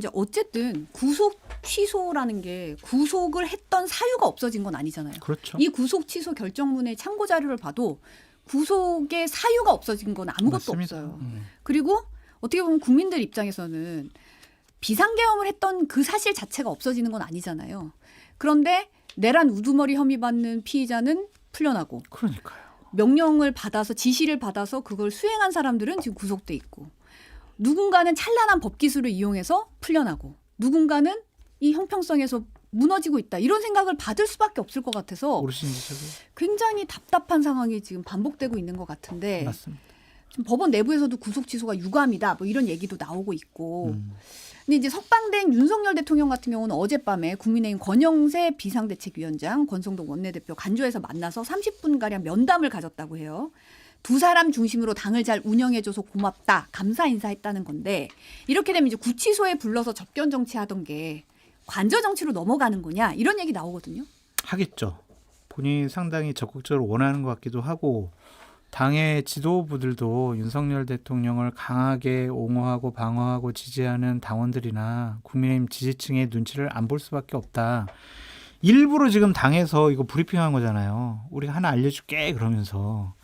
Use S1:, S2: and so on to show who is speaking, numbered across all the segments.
S1: 이제 어쨌든 구속 취소라는 게 구속을 했던 사유가 없어진 건 아니잖아요.
S2: 그렇죠.
S1: 이 구속 취소 결정문의 참고 자료를 봐도 구속의 사유가 없어진 건 아무것도
S2: 맞습니다.
S1: 없어요.
S2: 음.
S1: 그리고 어떻게 보면 국민들 입장에서는 비상계엄을 했던 그 사실 자체가 없어지는 건 아니잖아요. 그런데 내란 우두머리 혐의 받는 피의자는 풀려나고
S2: 그러니까요.
S1: 명령을 받아서 지시를 받아서 그걸 수행한 사람들은 지금 구속돼 있고 누군가는 찬란한 법 기술을 이용해서 풀려나고 누군가는 이 형평성에서 무너지고 있다 이런 생각을 받을 수밖에 없을 것 같아서 굉장히 답답한 상황이 지금 반복되고 있는 것 같은데
S2: 맞습니다.
S1: 지금 법원 내부에서도 구속 취소가 유감이다 뭐 이런 얘기도 나오고 있고
S2: 음.
S1: 근데 이제 석방된 윤석열 대통령 같은 경우는 어젯밤에 국민의힘 권영세 비상대책위원장 권성동 원내대표 간조에서 만나서 30분 가량 면담을 가졌다고 해요. 두 사람 중심으로 당을 잘 운영해줘서 고맙다 감사 인사했다는 건데 이렇게 되면 이제 구치소에 불러서 접견 정치하던 게 관저 정치로 넘어가는 거냐 이런 얘기 나오거든요.
S2: 하겠죠. 본인이 상당히 적극적으로 원하는 것 같기도 하고 당의 지도부들도 윤석열 대통령을 강하게 옹호하고 방어하고 지지하는 당원들이나 국민의힘 지지층의 눈치를 안 볼 수밖에 없다. 일부러 지금 당에서 이거 브리핑한 거잖아요. 우리가 하나 알려줄게 그러면서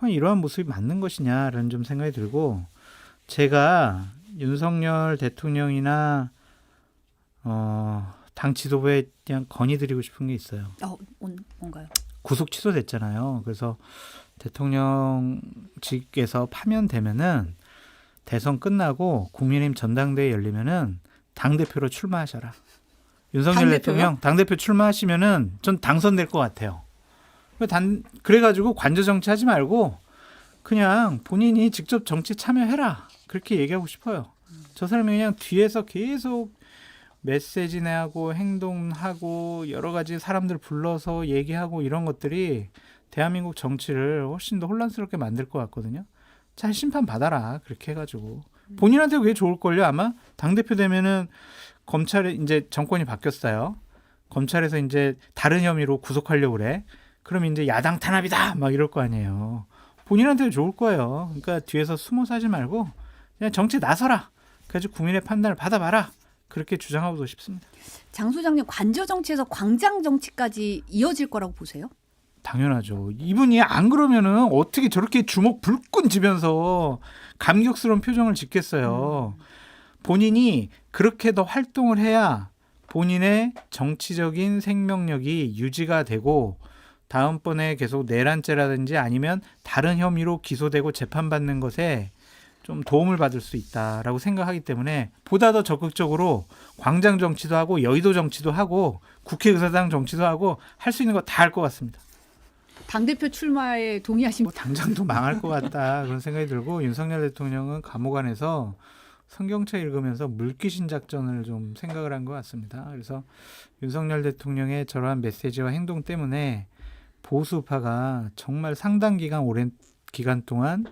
S2: 과연 이러한 모습이 맞는 것이냐라는 좀 생각이 들고 제가 윤석열 대통령이나 어, 당 지도부에 그냥 건의드리고 싶은 게 있어요.
S1: 어, 뭔- 뭔가요?
S2: 구속 취소됐잖아요. 그래서 대통령직에서 파면되면은 대선 끝나고 국민의힘 전당대회 열리면은 당 대표로 출마하셔라. 윤석열
S1: 당대표요?
S2: 대통령 당 대표 출마하시면은 전 당선될 것 같아요. 단 그래가지고 관저 정치하지 말고 그냥 본인이 직접 정치 참여해라 그렇게 얘기하고 싶어요. 저 사람이 그냥 뒤에서 계속 메시지 내하고 행동하고 여러 가지 사람들 불러서 얘기하고 이런 것들이 대한민국 정치를 훨씬 더 혼란스럽게 만들 것 같거든요. 잘 심판 받아라 그렇게 해가지고 본인한테 그게 좋을걸요 아마 당 대표 되면은 검찰에 이제 정권이 바뀌었어요. 검찰에서 이제 다른 혐의로 구속하려고 그래. 그럼 이제 야당 탄압이다 막 이럴 거 아니에요. 본인한테 좋을 거예요. 그러니까 뒤에서 숨어 사지 말고 그냥 정치 나서라. 그래가지고 국민의 판단을 받아봐라. 그렇게 주장하고 싶습니다.
S1: 장 소장님 관저 정치에서 광장 정치까지 이어질 거라고 보세요?
S2: 당연하죠. 이분이 안 그러면은 어떻게 저렇게 주먹 불끈 쥐면서 감격스러운 표정을 짓겠어요. 본인이 그렇게 더 활동을 해야 본인의 정치적인 생명력이 유지가 되고 다음번에 계속 내란죄라든지 아니면 다른 혐의로 기소되고 재판받는 것에 좀 도움을 받을 수 있다라고 생각하기 때문에 보다 더 적극적으로 광장 정치도 하고 여의도 정치도 하고 국회의사당 정치도 하고 할 수 있는 거 다 할 것 같습니다.
S1: 당 대표 출마에 동의하신
S2: 뭐 당장도 망할 것 같다 그런 생각이 들고 윤석열 대통령은 감옥 안에서 성경책 읽으면서 물귀신 작전을 좀 생각을 한 것 같습니다. 그래서 윤석열 대통령의 저러한 메시지와 행동 때문에 보수파가 정말 상당 기간 오랜 기간 동안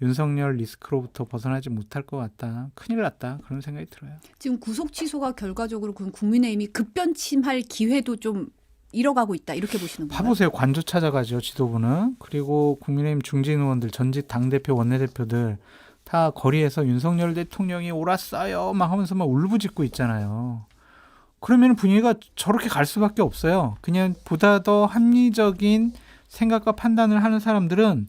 S2: 윤석열 리스크로부터 벗어나지 못할 것 같다. 큰일 났다. 그런 생각이 들어요.
S1: 지금 구속 취소가 결과적으로 그 국민의힘이 급변침할 기회도 좀 잃어가고 있다 이렇게 보시는 건가요?
S2: 봐보세요. 관저 찾아가죠. 지도부는. 그리고 국민의힘 중진 의원들, 전직 당대표, 원내대표들 다 거리에서 윤석열 대통령이 옳았어요. 막 하면서 막 울부짖고 있잖아요. 그러면 분위기가 저렇게 갈 수밖에 없어요. 그냥 보다 더 합리적인 생각과 판단을 하는 사람들은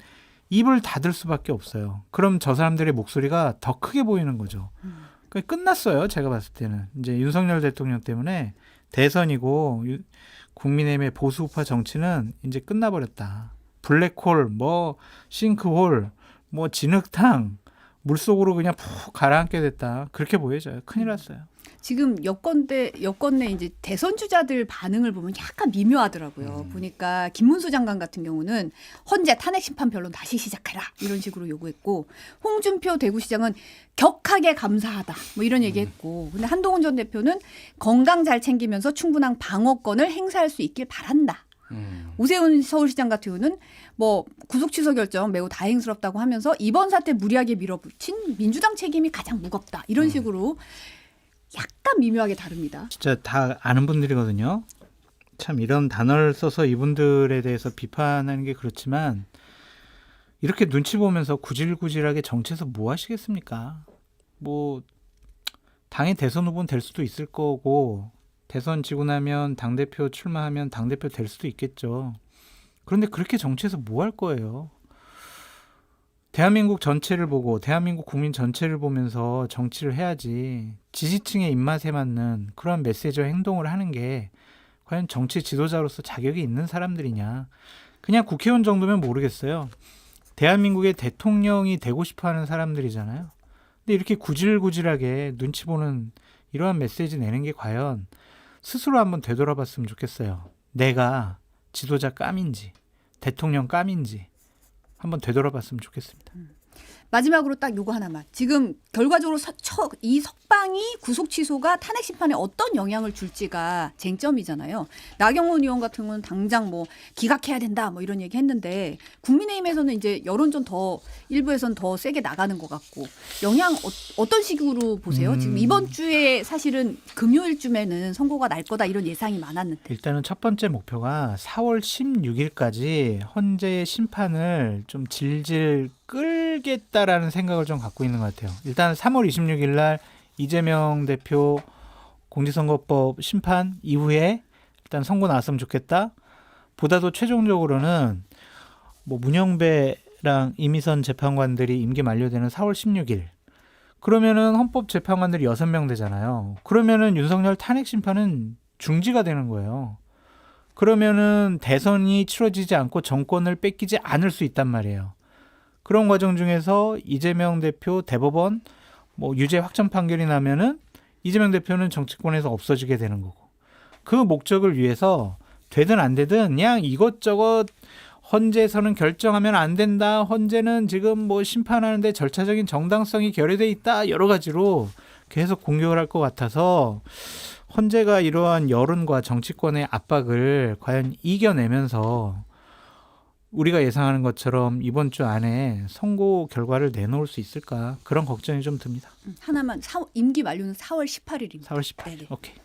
S2: 입을 닫을 수밖에 없어요. 그럼 저 사람들의 목소리가 더 크게 보이는 거죠.
S1: 음.
S2: 그러니까 끝났어요. 제가 봤을 때는 이제 윤석열 대통령 때문에 대선이고 유- 국민의힘의 보수우파 정치는 이제 끝나버렸다. 블랙홀, 뭐 싱크홀, 뭐 진흙탕 물속으로 그냥 푹 가라앉게 됐다. 그렇게 보여져요. 큰일 났어요.
S1: 지금 여권대 여권 내 이제 대선 주자들 반응을 보면 약간 미묘하더라고요.
S2: 음.
S1: 보니까 김문수 장관 같은 경우는 헌재 탄핵 심판 변론 다시 시작해라 이런 식으로 요구했고 홍준표 대구시장은 격하게 감사하다 뭐 이런 얘기했고 근데 한동훈 전 대표는 건강 잘 챙기면서 충분한 방어권을 행사할 수 있길 바란다. 오세훈 서울시장 같은 경우는 뭐 구속 취소 결정 매우 다행스럽다고 하면서 이번 사태 무리하게 밀어붙인 민주당 책임이 가장 무겁다 이런 식으로 약간 미묘하게 다릅니다.
S2: 진짜 다 아는 분들이거든요. 참 이런 단어를 써서 이분들에 대해서 비판하는 게 그렇지만 이렇게 눈치 보면서 구질구질하게 정치에서 뭐 하시겠습니까? 뭐 당의 대선 후보는 될 수도 있을 거고 대선 지고 나면 당 대표 출마하면 당 대표 될 수도 있겠죠. 그런데 그렇게 정치에서 뭐 할 거예요? 대한민국 전체를 보고 대한민국 국민 전체를 보면서 정치를 해야지 지지층의 입맛에 맞는 그런 메시지와 행동을 하는 게 과연 정치 지도자로서 자격이 있는 사람들이냐. 그냥 국회의원 정도면 모르겠어요. 대한민국의 대통령이 되고 싶어 하는 사람들이잖아요. 근데 이렇게 구질구질하게 눈치 보는 이러한 메시지 내는 게 과연 스스로 한번 되돌아봤으면 좋겠어요. 내가 지도자 깜인지, 대통령 깜인지 한번 되돌아봤으면 좋겠습니다.
S1: 마지막으로 딱 요거 하나만. 지금 결과적으로 서, 처, 이 석방이 구속 취소가 탄핵 심판에 어떤 영향을 줄지가 쟁점이잖아요. 나경원 의원 같은 경우는 당장 뭐 기각해야 된다 뭐 이런 얘기 했는데 국민의힘에서는 이제 여론전 더 일부에선 더 세게 나가는 것 같고 영향 어, 떤 식으로 보세요?
S2: 음.
S1: 지금 이번 주에 사실은 금요일쯤에는 선고가 날 거다 이런 예상이 많았는데.
S2: 일단은 첫 번째 목표가 4월 16일까지 헌재의 심판을 좀 질질 끌 겠다라는 생각을 좀 갖고 있는 것 같아요. 일단 3월 26일 날 이재명 대표 공직선거법 심판 이후에 일단 선고 나왔으면 좋겠다. 보다도 최종적으로는 뭐 문영배랑 이미선 재판관들이 임기 만료되는 4월 16일. 그러면은 헌법 재판관들이 6명 되잖아요. 그러면은 윤석열 탄핵 심판은 중지가 되는 거예요. 그러면은 대선이 치러지지 않고 정권을 뺏기지 않을 수 있단 말이에요. 그런 과정 중에서 이재명 대표 대법원 뭐 유죄 확정 판결이 나면은 이재명 대표는 정치권에서 없어지게 되는 거고 그 목적을 위해서 되든 안 되든 그냥 이것저것 헌재에서는 결정하면 안 된다. 헌재는 지금 뭐 심판하는데 절차적인 정당성이 결여돼 있다. 여러 가지로 계속 공격을 할 것 같아서 헌재가 이러한 여론과 정치권의 압박을 과연 이겨내면서 우리가 예상하는 것처럼 이번 주 안에 선고 결과를 내놓을 수 있을까 그런 걱정이 좀 듭니다.
S1: 하나만 사, 임기 만료는 4월 18일입니다.
S2: 4월 18일.
S1: 네네.
S2: 오케이.